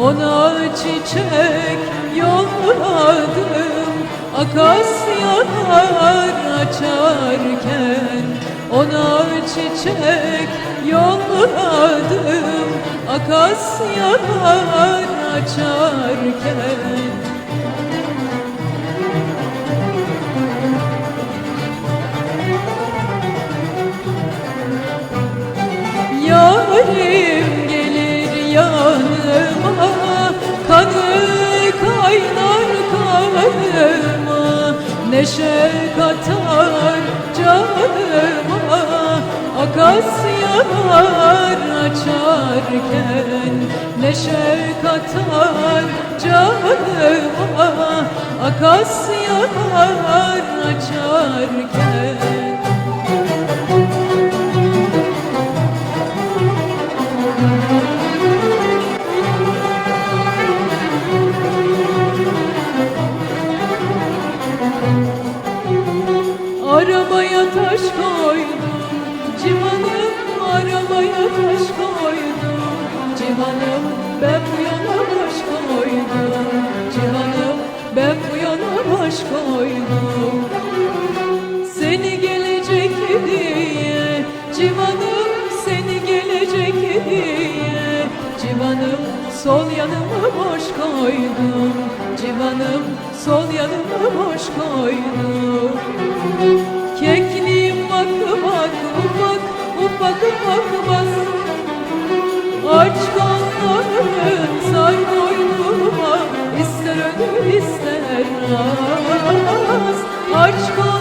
Ona çiçek yolladım Akasyalar açarken. Ona çiçek yolladım Akasyalar açarken yanıma Kanı kaynar kanıma Neşe katar canıma Akasyalar açarken Neşe katar canıma Akasyalar açarken Arabaya taş koydum Civanım arabaya taş koydum. Civanım ben bu yana baş koydum. Civanım ben bu yana baş koydum. Seni gelecek diye Civanım seni gelecek diye Civanım sol yanıma boş koydum Civanım. Sol yanıma boş koydum. Kekliğim bak bak ufak ufak ufak bas Aç kolların sar boynuma. İster ödül ister az Aç kolların